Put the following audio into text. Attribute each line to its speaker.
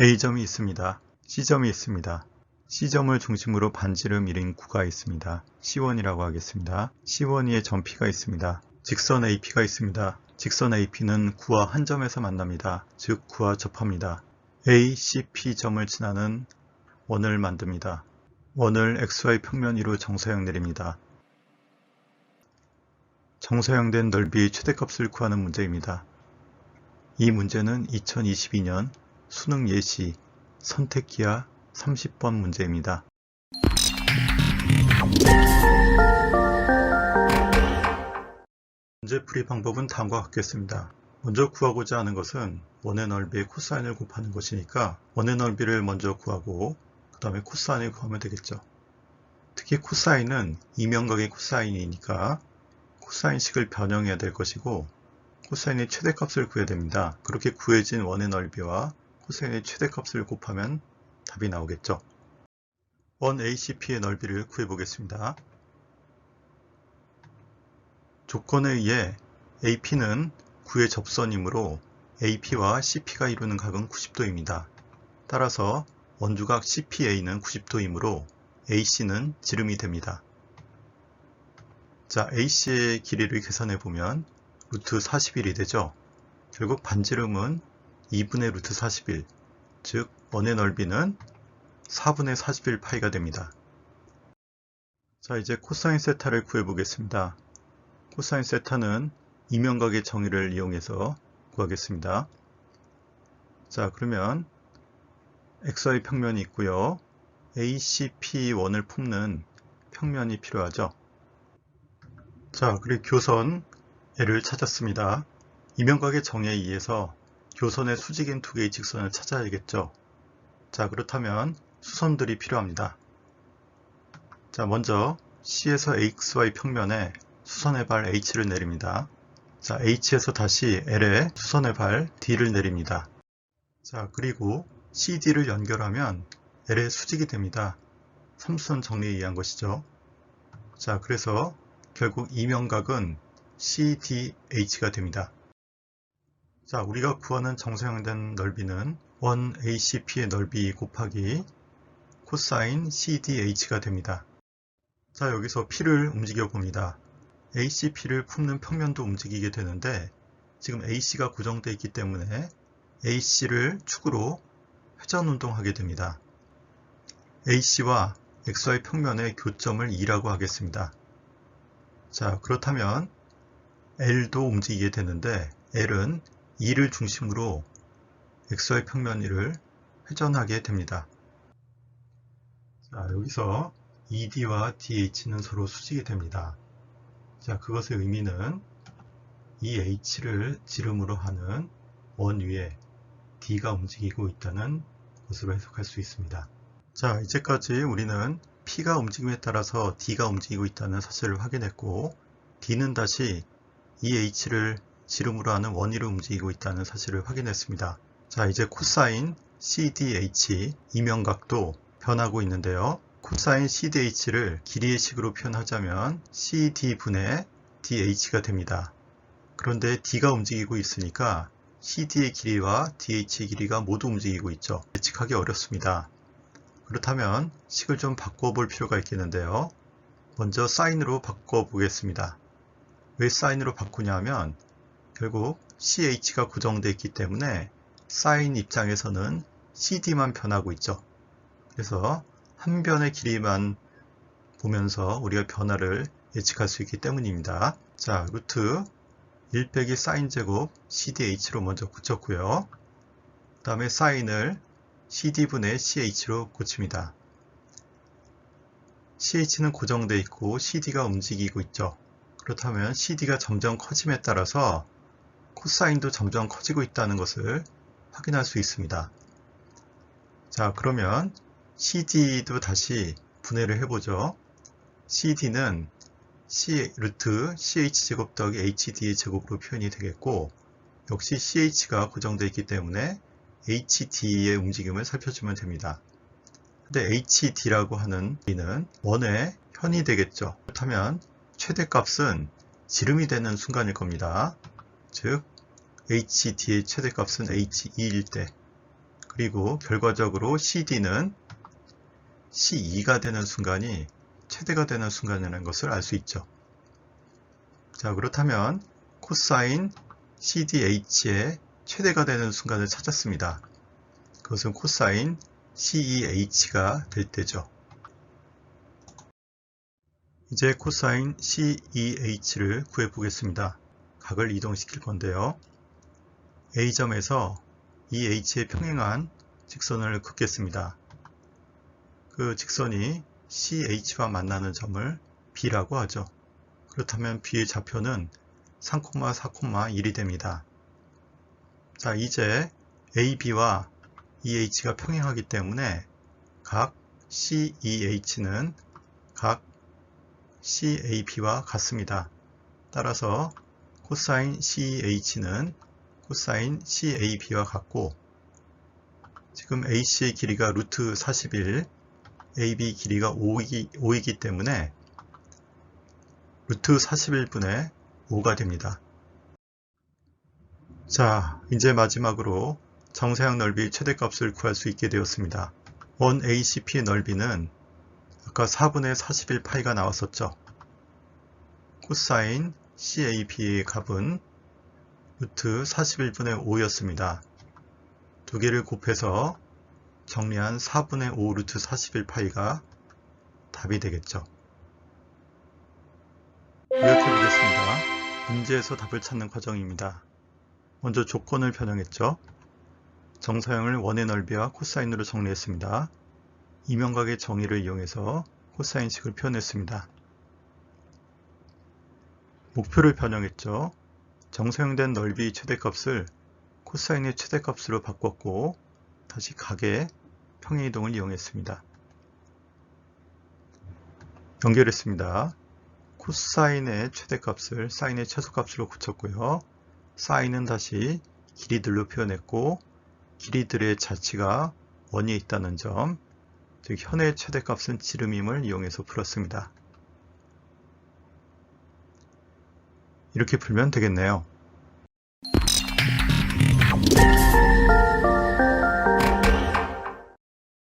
Speaker 1: A점이 있습니다. C점이 있습니다. C점을 중심으로 반지름 1인 구가 있습니다. C1이라고 하겠습니다. C1위에 점 P가 있습니다. 직선 AP가 있습니다. 직선 AP는 구와 한 점에서 만납니다. 즉 구와 접합니다. A, C, P 점을 지나는 원을 만듭니다. 원을 XY 평면 위로 정사형 내립니다. 정사형된 넓이의 최대값을 구하는 문제입니다. 이 문제는 2022년 수능 예시 선택기하 30번 문제입니다. 문제 풀이 방법은 다음과 같겠습니다. 먼저 구하고자 하는 것은 원의 넓이의 코사인을 곱하는 것이니까 원의 넓이를 먼저 구하고 그 다음에 코사인을 구하면 되겠죠. 특히 코사인은 이면각의 코사인이니까 코사인식을 변형해야 될 것이고 코사인의 최대값을 구해야 됩니다. 그렇게 구해진 원의 넓이와 코사인의 최대값을 곱하면 답이 나오겠죠. 원 ACP의 넓이를 구해보겠습니다. 조건에 의해 AP는 구의 접선이므로 AP와 CP가 이루는 각은 90도입니다. 따라서 원주각 CPA는 90도이므로 AC는 지름이 됩니다. 자, AC의 길이를 계산해 보면 루트 41이 되죠. 결국 반지름은 2분의 루트 41, 즉 원의 넓이는 4분의 41 파이가 됩니다. 자, 이제 코사인 세타를 구해 보겠습니다. 코사인 세타는 이면각의 정의를 이용해서 구하겠습니다. 자, 그러면 XY 평면이 있고요. ACP1을 품는 평면이 필요하죠. 자, 그리고 교선 L을 찾았습니다. 이면각의 정의에 의해서 교선의 수직인 두 개의 직선을 찾아야겠죠. 자, 그렇다면 수선들이 필요합니다. 자, 먼저 C에서 XY 평면에 수선의 발 H를 내립니다. 자, H에서 다시 L에 수선의 발 D를 내립니다. 자, 그리고 CD를 연결하면 L의 수직이 됩니다. 삼수선 정리에 의한 것이죠. 자, 그래서 결국 이면각은 CDH가 됩니다. 자, 우리가 구하는 정사형된 넓이는 1ACP의 넓이 곱하기 코사인 CDH가 됩니다. 자, 여기서 P를 움직여 봅니다. ACP를 품는 평면도 움직이게 되는데 지금 AC가 고정되어 있기 때문에 AC를 축으로 회전 운동하게 됩니다. AC와 XY 평면의 교점을 2라고 하겠습니다. 자, 그렇다면 L도 움직이게 되는데 L은 2를 중심으로 XY 평면 위를 회전하게 됩니다. 자, 여기서 ED와 DH는 서로 수직이 됩니다. 자, 그것의 의미는 이 H를 지름으로 하는 원 위에 D가 움직이고 있다는 것으로 해석할 수 있습니다. 자, 이제까지 우리는 P가 움직임에 따라서 D가 움직이고 있다는 사실을 확인했고 D는 다시 이 H를 지름으로 하는 원위로 움직이고 있다는 사실을 확인했습니다. 자, 이제 코사인 CDH 이면각도 변하고 있는데요. 코사인 CDH를 길이의 식으로 표현하자면 CD분의 DH가 됩니다. 그런데 D가 움직이고 있으니까 CD의 길이와 DH의 길이가 모두 움직이고 있죠. 예측하기 어렵습니다. 그렇다면 식을 좀 바꿔볼 필요가 있겠는데요. 먼저 사인으로 바꿔보겠습니다. 왜 사인으로 바꾸냐면 결국 CH가 고정되어 있기 때문에 사인 입장에서는 CD만 변하고 있죠. 그래서 한 변의 길이만 보면서 우리가 변화를 예측할 수 있기 때문입니다. 자, 루트 1 빼기 사인 제곱 CDH로 먼저 고쳤고요. 그 다음에 사인을 CD분의 CH로 고칩니다. CH는 고정되어 있고 CD가 움직이고 있죠. 그렇다면 CD가 점점 커짐에 따라서 코사인도 점점 커지고 있다는 것을 확인할 수 있습니다. 자, 그러면 CD도 다시 분해를 해보죠. CD는 C 루트 CH제곱 더하기 HD의 제곱으로 표현이 되겠고 역시 CH가 고정되어 있기 때문에 HD의 움직임을 살펴주면 됩니다. 근데 HD라고 하는 D는 원의 현이 되겠죠. 그렇다면 최대값은 지름이 되는 순간일 겁니다. 즉 HD의 최대값은 H2일 때 그리고 결과적으로 CD는 C2가 되는 순간이 최대가 되는 순간이라는 것을 알 수 있죠. 자, 그렇다면 코사인 CDH의 최대가 되는 순간을 찾았습니다. 그것은 코사인 CEH가 될 때죠. 이제 코사인 CEH를 구해 보겠습니다. 각을 이동시킬 건데요. A점에서 EH에 평행한 직선을 긋겠습니다. 그 직선이 CH와 만나는 점을 B라고 하죠. 그렇다면 B의 좌표는 3,4,1이 됩니다. 자, 이제 AB와 EH가 평행하기 때문에 각 CEH는 각 CAB와 같습니다. 따라서 코사인 CEH는 코사인 CAB와 같고 지금 AC의 길이가 루트 41, AB 길이가 5이기, 5이기 때문에 루트 41분의 5가 됩니다. 자, 이제 마지막으로 정사각 넓이 최대값을 구할 수 있게 되었습니다. 원 ACP의 넓이는 아까 4분의 41파이가 나왔었죠. 코사인 CAB의 값은 루트 41분의 5였습니다. 두 개를 곱해서 정리한 4분의 5 루트 41 파이가 답이 되겠죠. 요약해 보겠습니다. 문제에서 답을 찾는 과정입니다. 먼저 조건을 변형했죠. 정사형을 원의 넓이와 코사인으로 정리했습니다. 이명각의 정의를 이용해서 코사인식을 표현했습니다. 목표를 변형했죠. 정사형된 넓이 최대값을 코사인의 최대값으로 바꿨고 다시 각의 평행이동을 이용했습니다. 연결했습니다. 코사인의 최대값을 사인의 최소값으로 붙였고요. 사인은 다시 길이들로 표현했고 길이들의 자치가 원이 있다는 점, 즉 현의 최대값은 지름임을 이용해서 풀었습니다. 이렇게 풀면 되겠네요.